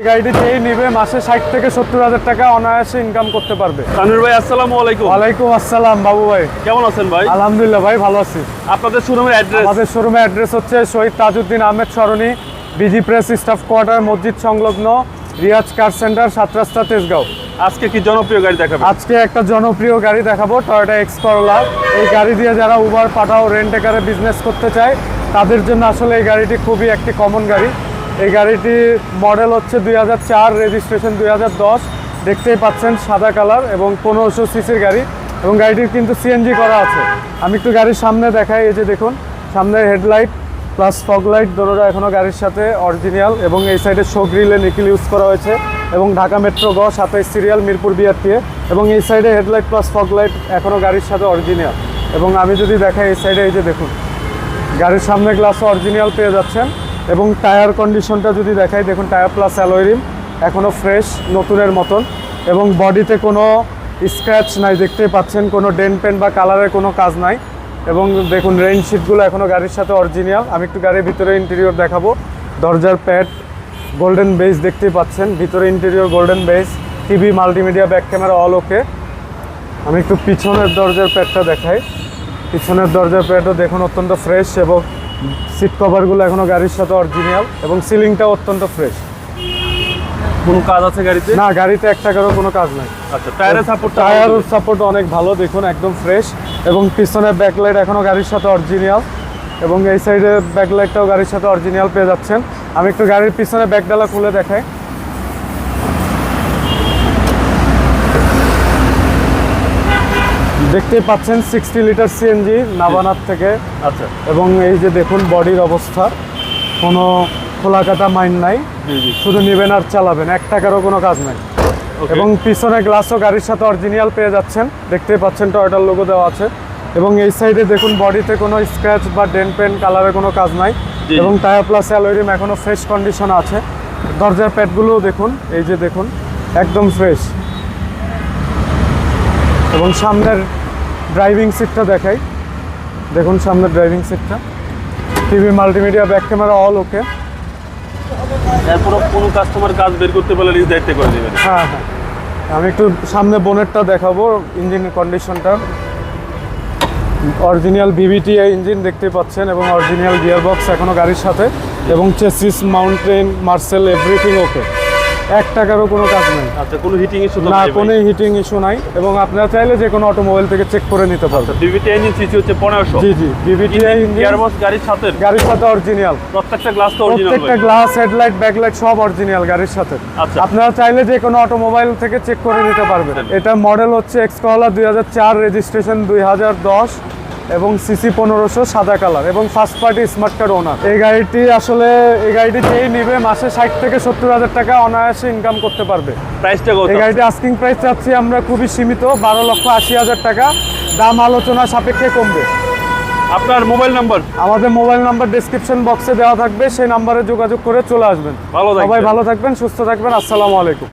এই গাড়িটি যেই নিবে মাসে ষাট থেকে সত্তর হাজার টাকা অনায়াসে ইনকাম করতে পারবে। ভাই আসসালামু আলাইকুম। ওয়ালাইকুম আসসালাম বাবু ভাই। কেমন আছেন ভাই? আলহামদুলিল্লাহ ভাই ভালো আছি। আপনাদের শোরুমের অ্যাড্রেস আমাদের শোরুমের অ্যাড্রেস হচ্ছে Shahid Tajuddin Ahmed Sarani BG press staff quarter মসজিদ সংলগ্ন রিয়াজ কার সেন্টার সাত রাস্তা তেজগাঁও। আজকে কি জনপ্রিয় গাড়ি দেখাবেন? আজকে একটা জনপ্রিয় গাড়ি দেখাবো টয়োটা এক্স করলা এই গাড়ি দিয়ে যারা উবার পাঠাও রেন্টেকারে বিজনেস করতে চায় তাদের জন্য আসলে এই গাড়িটি খুবই একটি কমন গাড়ি। এই গাড়িটি মডেল হচ্ছে দুই হাজার চার, রেজিস্ট্রেশন দুই হাজার দশ। দেখতেই পাচ্ছেন সাদা কালার এবং পনেরোশো সিসির গাড়ি এবং গাড়িটির কিন্তু সিএনজি করা আছে। আমি একটু গাড়ির সামনে দেখাই, এই যে দেখুন সামনের হেডলাইট প্লাস ফগ লাইট দোনোটা এখনও গাড়ির সাথে অরিজিনাল এবং এই সাইডে শো গ্রিলে নিকিল ইউজ করা হয়েছে এবং ঢাকা মেট্রো গ সাতাইশ সিরিয়াল, মিরপুর বিআরটিএ এবং এই সাইডে হেডলাইট প্লাস ফগ লাইট এখনও গাড়ির সাথে অরিজিনাল। এবং আমি যদি দেখাই এই সাইডে, এই যে দেখুন, গাড়ির সামনে গ্লাসও অরিজিনাল পেয়ে যাচ্ছেন। এবং টায়ার কন্ডিশনটা যদি দেখাই, দেখুন, টায়ার প্লাস অ্যালোয়রিম এখনও ফ্রেশ নতুনের মতন এবং বডিতে কোনো স্ক্র্যাচ নাই, দেখতেই পাচ্ছেন, কোনো ডেন পেন বা কালারের কোনো কাজ নাই এবং দেখুন রেইন শিটগুলো এখনও গাড়ির সাথে অরিজিনাল আমি একটু গাড়ির ভিতরে ইন্টেরিয়র দেখাবো। দরজার প্যাড গোল্ডেন বেস দেখতেই পাচ্ছেন, ভিতরে interior golden base TV multimedia back camera all okay আমি একটু পিছনের দরজার প্যাডটা দেখাই। পিছনের দরজার প্যাডও দেখুন, অত্যন্ত ফ্রেশ এবং সিট কভারগুলো এখনও গাড়ির সাথে অরিজিনাল এবং সিলিংটা অত্যন্ত ফ্রেশ কোনো কাজ আছে গাড়িতে? না গাড়িতে এক টাকারও কোনো কাজ নাই। আচ্ছা টায়ারের সাপোর্ট টায়ার সাপোর্ট অনেক ভালো দেখুন একদম ফ্রেশ এবং পিছনের ব্যাকলাইট এখনও গাড়ির সাথে অরিজিনাল এবং এই সাইডের ব্যাকলাইটটাও গাড়ির সাথে অরিজিনাল পেয়ে যাচ্ছেন। আমি একটু গাড়ির পিছনে ব্যাকডালা খুলে দেখাই। দেখতেই পাচ্ছেন সিক্সটি লিটার সিএনজি নাবানার থেকে। আচ্ছা। এবং এই যে দেখুন বডির অবস্থা কোনো খোলা কাটা মাইন্ড নাই শুধু নেবেন আর চালাবেন এক টাকারও কোনো কাজ নাই। এবং পিছনে গ্লাসও গাড়ির সাথে অরিজিনাল পেয়ে যাচ্ছেন দেখতেই পাচ্ছেন টয়টার লোগো দেওয়া আছে। এবং এই সাইডে দেখুন বডিতে কোনো স্ক্র্যাচ বা ডেন পেন কালারের কোনো কাজ নাই। এবং টায়ার প্লাস অ্যালোরিম এখনও ফ্রেশ কন্ডিশন আছে। দরজার প্যাডগুলোও দেখুন এই যে দেখুন একদম ফ্রেশ এবং সামনের ড্রাইভিং সিটটা দেখাই। দেখুন সামনের ড্রাইভিং সিটটা। TV multimedia back camera all okay এরপর কোনো কাস্টমার কাজ বের করতে পারলে নিজ দায়িত্বে করে দেবেন হ্যাঁ হ্যাঁ। আমি একটু সামনে বোনেটটা দেখাবো ইঞ্জিন কন্ডিশনটা অরিজিনাল ভিভিটিআই ইঞ্জিন দেখতে পাচ্ছেন এবং অরিজিনাল গিয়ার বক্স এখনও গাড়ির সাথে। এবং চেসিস মাউন্টেন মার্সেল এভরিথিং ওকে এক টাকারও কোনো কাজ নেই। আচ্ছা কোনো হিটিং ইস্যু না কোনো হিটিং ইস্যু নাই এবং আপনারা চাইলে যে কোনো অটোমোবাইল থেকে চেক করে নিতে পারবেন। ডিভিটি ইঞ্জিন সিসি হচ্ছে পনেরোশো। G G VVTi engine gearbox গাড়ির সাথে? গাড়ির সাথে অরিজিনাল প্রত্যেকটা গ্লাস তো অরিজিনাল প্রত্যেকটা গ্লাস হেডলাইট ব্যাকলাইট সব অরিজিনাল গাড়ির সাথে। আচ্ছা। আপনারা চাইলে যে কোনো অটোমোবাইল থেকে চেক করে নিতে পারবেন। এটা মডেল হচ্ছে এক্সকলা দুই হাজার চার রেজিস্ট্রেশন দুই হাজার দশ। এবং সিসি পনেরোশো সাদা কালার এবং first party smart card owner এই গাড়িটি আসলে এই গাড়িটি যেই নিবে মাসে ষাট থেকে সত্তর হাজার টাকা অনায়াসে ইনকাম করতে পারবে। প্রাইসটা এই গাড়িটি আস্কিং প্রাইস চাচ্ছি আমরা খুবই সীমিত বারো লক্ষ আশি হাজার টাকা। দাম আলোচনা সাপেক্ষে কমবে। আপনার মোবাইল নাম্বার আমাদের মোবাইল নাম্বার ডেসক্রিপশন বক্সে দেওয়া থাকবে সেই নাম্বারে যোগাযোগ করে চলে আসবেন। ভালো সবাই ভালো থাকবেন সুস্থ থাকবেন আসসালামু আলাইকুম।